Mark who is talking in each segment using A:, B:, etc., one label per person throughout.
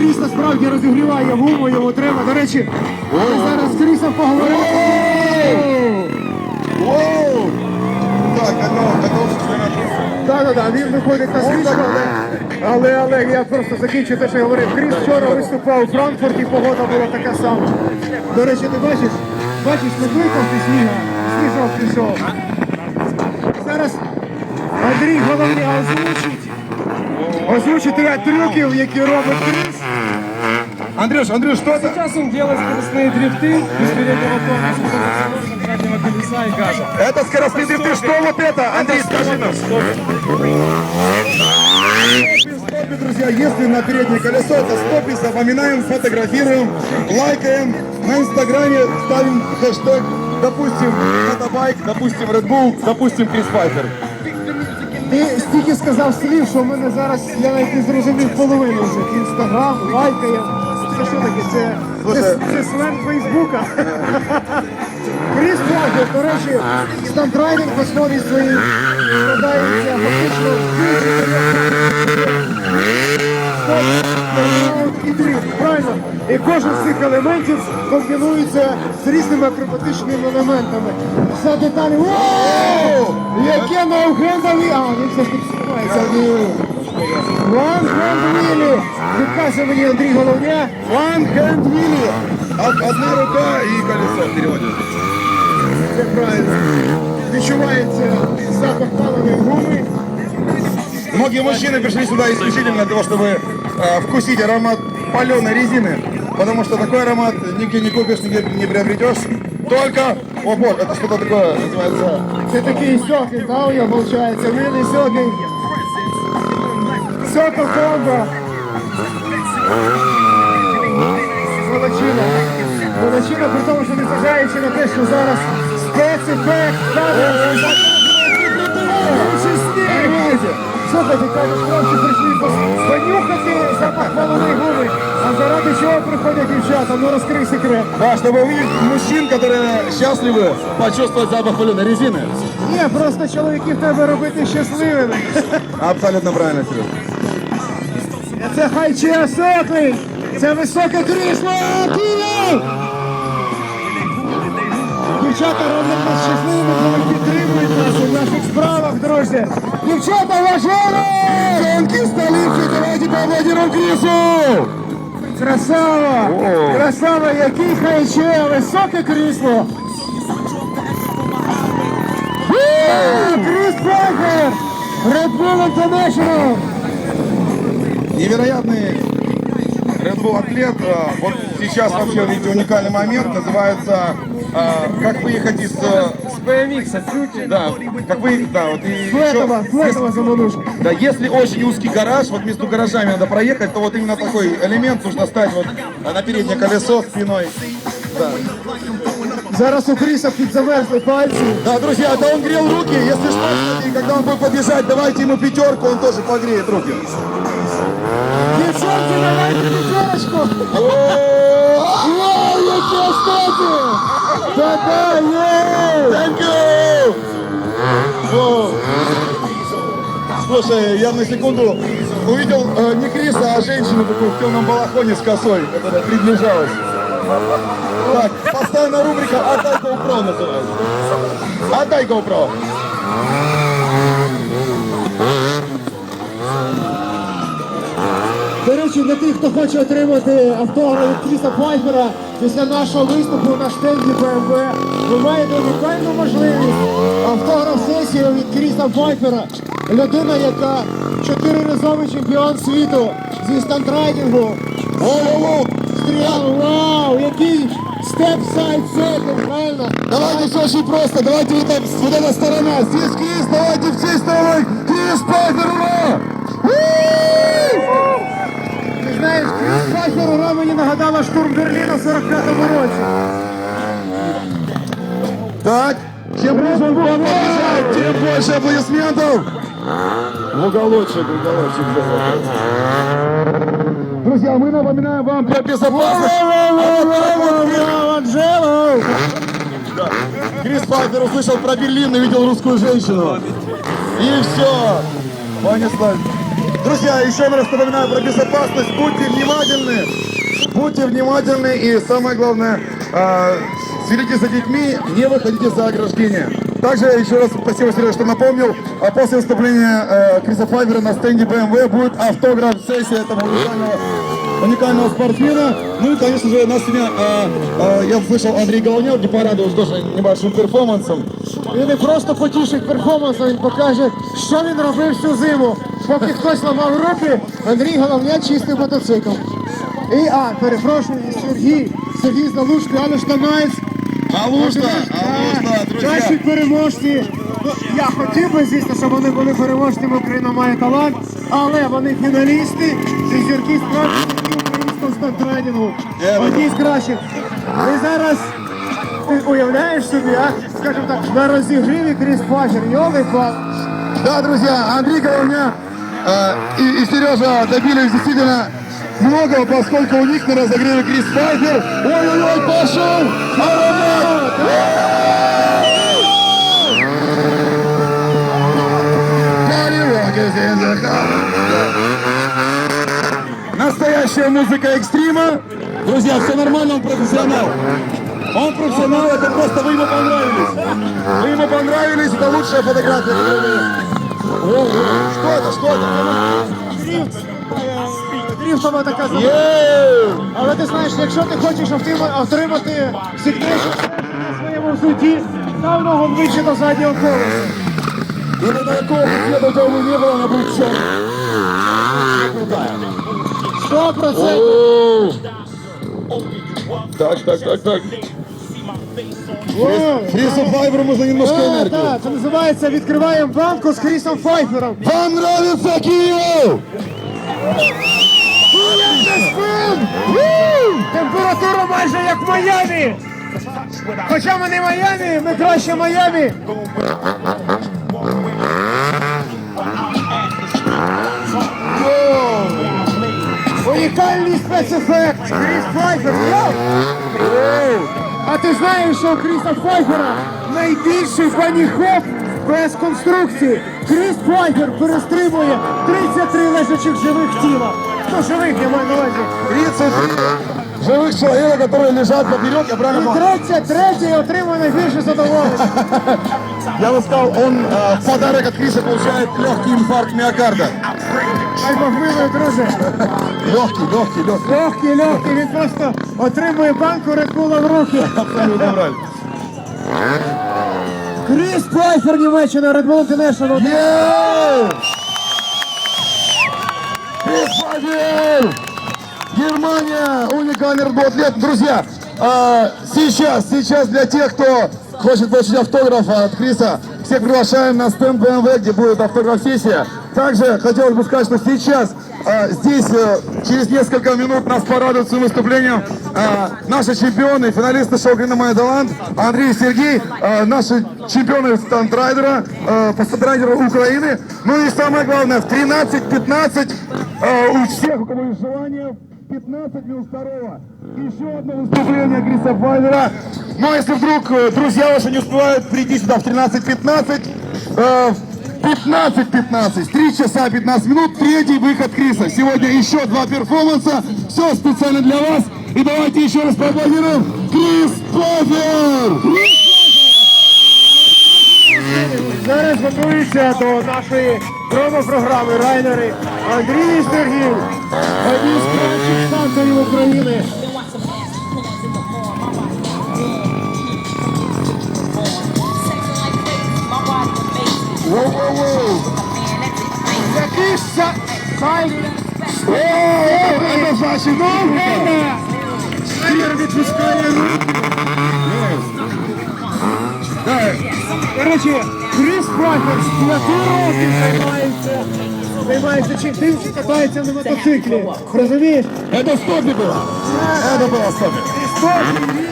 A: Кріс насправді розігріває гуму, йому треба. До речі, ми зараз з Крісом поговоримо.
B: Воу! Так.
A: Так, так, він виходить на стрічку, але, але Олег, я просто закінчу те, що я говорив. Кріс вчора виступав у Франкфурті, погода була така сама. До речі, ти бачиш, бачиш, не кликав ти сніга, сніжок пішов. Зараз Андрій головне озвучить. Озвучить ряд трюків, які робить Кріс.
B: Андрюш, Андрюш, что это?
C: Сейчас он делает скоростные дрифты без переднего тормоза, с заднего колеса и газа.
B: Это скоростные дрифты. Что вот это? Андрей, скажи нам. Стопи, друзья, если на переднее колесо, это стопи, запоминаем, фотографируем, лайкаем, на инстаграме ставим хэштег, допустим, мотобайк, допустим, Red Bull, допустим, Крис Пайпер.
A: Ти стільки сказав слів, що в мене зараз, я навіть не зрозумів половину вже. Інстаграм, лайкає. Це що таке? Це, це, це сленг Фейсбука. Кріс Флагер, до речі, стандрайдинг в основі своїй складається фактично і дріфт, правильно? І кожен з цих елементів комбінується з різними акробатичними елементами. Все деталі. Вау! Яке ноу-хендові! А, він все ж таки співається. One hand wheelie! Відкаже мені Андрій Головня. One hand wheelie!
B: Од- Одна рука и колесо переводит.
A: Це правильно. Відчувається запах паливої гуми.
B: Многие мужчины пришли сюда исключительно для того, чтобы э, вкусить аромат паленой резины, потому что такой аромат нигде не купишь, нигде не приобретешь. Только, о бог, это что-то такое называется.
A: Це такий сьокий, да, у нього виходить. Вилий сьокий. Сьоко комбо. Молодчина. Молодчина, при тому, що незважаючи на те, що зараз спецефект ставить. Слухайте, кажуть, хлопці прийшли пос- понюхати запах паленої гуми. А заради чого приходять дівчата? Ну розкрий секрет.
B: Да, чтобы увидеть мужчин, которые счастливы почувствовать запах паленой резины.
A: Ні, просто чоловіків треба робити щасливими.
B: Абсолютно правильно, Серега.
A: Це хай чи! Це високе крісло! Київ! Дівчата роблять нас щасливими, коли підтримують нас у наших справах, друзі! Дівчата, важливо!
B: Девчонки, столицы, давайте поаплодируем Крису!
A: Красава! Красава, який хайче! Високе крісло! Кріс Паркер! Red Bull International!
B: Невероятный Red Bull атлет. А, Вот сейчас вообще видите уникальный момент. Называется а, как выехать из э,
C: С BMX отсюда.
B: да, как вы, да, вот и
A: Флетова,
B: ещё-
A: флетова заманушка.
B: Да, если очень узкий гараж, вот между гаражами надо проехать, то вот именно такой элемент нужно ставить вот а, на переднее колесо спиной. Да.
A: Зараз у Кріса підзамерзли пальці.
B: Да, друзья, это он грел руки. Если что, кстати, когда он будет подъезжать, давайте ему пятерку, он тоже погреет руки.
A: Дівчонки, давайте п'ятерочку!
B: О,
A: Вау, які остати! Та-да, є!
B: Thank you! О. Слушай, я на секунду увидел э, не Криса, а женщину такую в темном балахоне с косой, которая приближалась. Так, постоянная рубрика «Отдай GoPro» называется. Отдай GoPro.
A: Речі, для тих, хто хоче отримати автограф від Кріса Пайфера після нашого виступу на штенді БМВ, ви маєте унікальну можливість автограф-сесію від Кріса Пайфера. Людина, яка чотириразовий чемпіон світу зі стандрайдингу.
B: О-о-о!
A: Стріляв, вау, який степ сайд сеттинг, правильно?
B: Давайте все очень просто, давайте вот, так, вот эта сторона, здесь Крис, давайте всей стороной, Крис Пайпер, ура!
A: Ти знаєш, Кріс Пайфер ура мені нагадала штурм Берліна в 45-му році.
B: Так, чем ближе он подъезжает, тем больше аплодисментов. В уголочек, в уголочек. Друзья, мы напоминаем вам про безопасность.
A: Анджело!
B: Крис Пайпер услышал про Берлин и видел русскую женщину. И все. Понеслась. Друзья, еще раз напоминаю про безопасность. Будьте внимательны. Будьте внимательны и самое главное, э, следите за детьми, не выходите за ограждение. Также еще раз спасибо, Серега, что напомнил. А после выступления э, Криса Файбера на стенде BMW будет автограф-сессия этого уникального, уникального спортсмена. Ну и, конечно же, нас сегодня, э, э, я слышал, Андрей Головнев не порадовал тоже небольшим перформансом.
A: Він не просто потішить перформансом, він покаже, що він робив всю зиму. Поки хтось ламав руки, Андрій Головня чистив мотоцикл. І, а, перепрошую, і Сергій, Сергій Залужний, Алеш Танаєць.
B: Алушта, Алушта, друзья.
A: Наші переможці. Ну, Я хотів би, звісно, щоб вони були переможцями, Україна має талант, але вони фіналісти і зірки справді українського стандрайдингу. Одні з кращих. І зараз ти уявляєш собі, а? скажімо так, на розігріві Кріс Фашер, йоли пал.
B: Да, друзья, Андрей Головня э, и, и Сережа добились действительно многого, поскольку у них на разогреве Крис Пайпер. Ой-ой-ой, пошел! Аромат! Настоящая музыка экстрима. Друзья, все нормально, он профессионал. Он профессионал, это просто вы ему понравились. Вы ему понравились, это лучшая фотография. которую вы- О, о, Что это, что это?
A: Дріфтова така забава.
B: Єу!
A: Але ти знаєш, якщо ти хочеш отрима- отримати сигнейшн на своєму взуті, став ногу ближче до заднього колеса.
B: Или такого цвета у тебя не было на брючок.
A: Сто процентів.
B: Так, так, так, так.
A: О,
B: Фрису Файберу нужно немножко энергии.
A: так, це називається відкриваємо банку з Крісом Файфером.
B: Вам нравится Киев?
A: Температура майже як в Майамі. Хоча ми не Майамі, ми краще Майамі. Унікальний спецефект. Кріс Файфер. йоу. А ти знаєш, що у Кріса Файфера найбільший фані-хоп без конструкції. Кріс Файфер перестрибує 33 лежачих живих тіла. Ну, живих, я маю на увазі.
B: 33 живых человека, которые лежат поперек, я правильно понял?
A: 33 отримує найбільше задоволення.
B: Я бы сказал, он э, в подарок от Криса получает легкий инфаркт миокарда.
A: Ай, Бог милий, друже.
B: Легкий, легкий, легкий.
A: Легкий, легкий, він просто отримує банку Red Bull в руки.
B: Абсолютно правильно.
A: Кріс Пайфер, Німеччина, Red Bull International.
B: Ей! Крис Файбер! Германия! Уникальный работлет. Друзья, а, сейчас, сейчас для тех, кто хочет получить автограф от Криса, всех приглашаем на стенд BMW, где будет автограф-сессия. Также хотелось бы сказать, что сейчас а, здесь э, через несколько минут нас порадуют своим выступлением а, наши чемпионы, финалисты шоу «Грина Майя Талант» Андрей и Сергей, а, наши чемпионы стандрайдера, а, по стандрайдеру Украины. Ну и самое главное, в 13-15 а, у всех, у кого есть желание, 15 минус второго. Еще одно выступление Криса Файвера. Но если вдруг друзья ваши не успевают прийти сюда в 13-15, э, в 15-15, 3 часа 15 минут, третий выход Криса. Сегодня еще два перформанса, все специально для вас. И давайте еще раз поаплодируем Крис Файвер!
A: Зараз готуються до нашої промо-програми райнери Андрій і Сергій. Одні з кращих станцерів України. Шайер відпускає руку. Коротше, Кріс Прайфер з 5 років займається. Займається чим? Тим, що катається на мотоциклі. Розумієш?
B: это стопи было. Это было стопи.
A: І справді він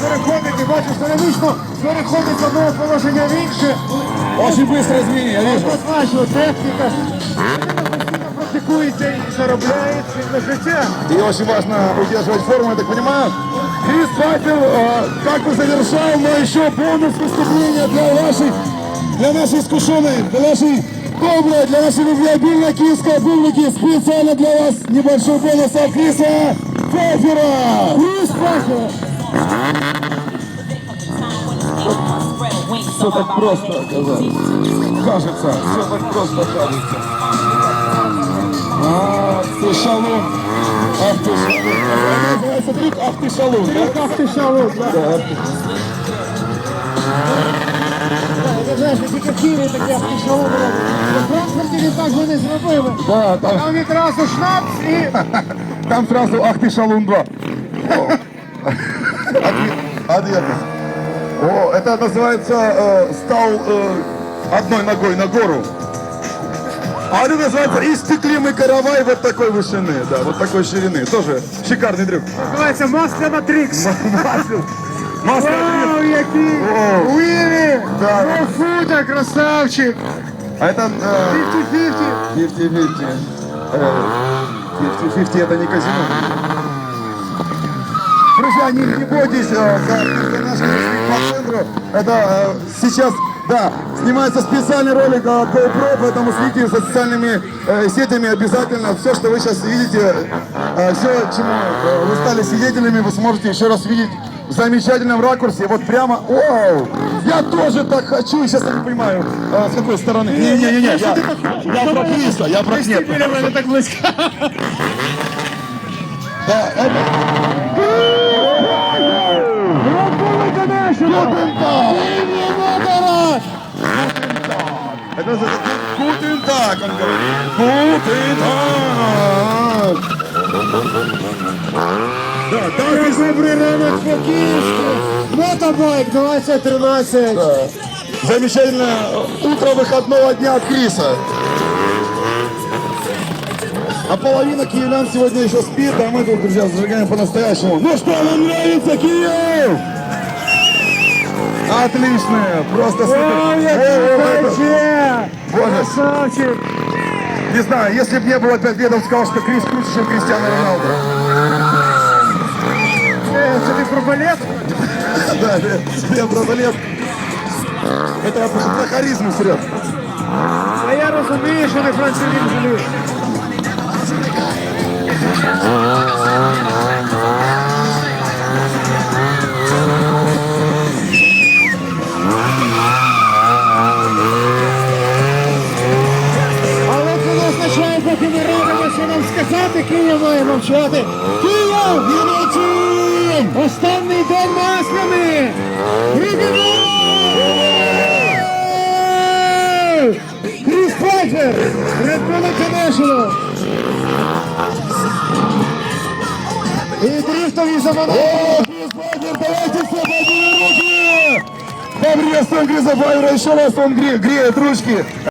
A: переходить, і бачиш, динамічно переходить з одного положення в інше.
B: Очень быстрое изменение, я вижу.
A: Однозначно, техніка. Постійно практикується і заробляє цим на життя.
B: И очень важно удерживать форму, я так понимаю. Крис Паттер э, как бы завершал, но еще бонус выступления для вашей, для нашей искушенной, для нашей Доброе для наших любимых киевской публики специально для вас небольшой бонус от Криса Пфайфера. Крис Пфайфер.
D: Все так просто оказалось.
B: Кажется, все так просто кажется. Ах ты шалун. Ах ты шалун. Это Называется трюк Ах ты шалун, да?
A: Ах ти шалун, да. Ти знаєш, не тільки в Києві таке ах ти шалун робить. На Франкфурті він так би не зробили.
B: Да, там,
A: Там відразу шнапс і...
B: там сразу Ах ты шалун 2. Ответ. О, это называется э, стал э, одной ногой на гору. А это называется истеклимый каравай вот такой вышины, да, вот такой ширины. Тоже шикарный трюк.
A: Називається Масляна Трікс.
B: Маска
A: Вау, який!
B: О.
A: Уіві!
B: Да.
A: Профута, красавчик!
B: А это э,
A: 50-50.
B: 50-50. Э, 50-50 это не казино. Друзья, не, не бойтесь, э, за за наш русский по центру. Это э, сейчас, да, снимается специальный ролик от GoPro, поэтому следите за социальными э, сетями обязательно. Все, что вы сейчас видите, э, все, чему э, вы стали свидетелями, вы сможете еще раз видеть в замечательном ракурсе. Вот прямо, оу, я тоже так хочу, сейчас я не понимаю, э, с какой стороны. Не-не-не, я, я про Криса, я про нет.
A: Мене так близько.
B: Да, это... Это за Гутен так, он говорит. Гутен так. Да, так и
A: по Київську. Мотобайк 2013.
B: Замечательное утро выходного дня от Криса. А половина киевлян сегодня еще спит, а мы тут, друзья, зажигаем по-настоящему. Ну что, вам нравится Киев? Отлично, просто супер. Это-
A: паче!
B: Боже.
A: Красавчик!
B: Не знаю, если бы не было опять ведом, сказал, что Крис круче, чем Кристиано Роналдо.
A: Е, Це ти про балет?
B: Да, я про балет. Это я просто про харизму, Серег.
A: А я розумію, що не французин жалює. означає, поки ми робимо, що нам сказати, Київ має мовчати. Київ!
B: Юнатим!
A: Останній день масляний! Грибіно! Кріс Пайфер! Red Bull International! І дрифтові замовлення!
B: О, Крис Пайфер, давайте все поднимем руки! Поприветствуем Криса Пайфера еще раз, он гре- греет ручки.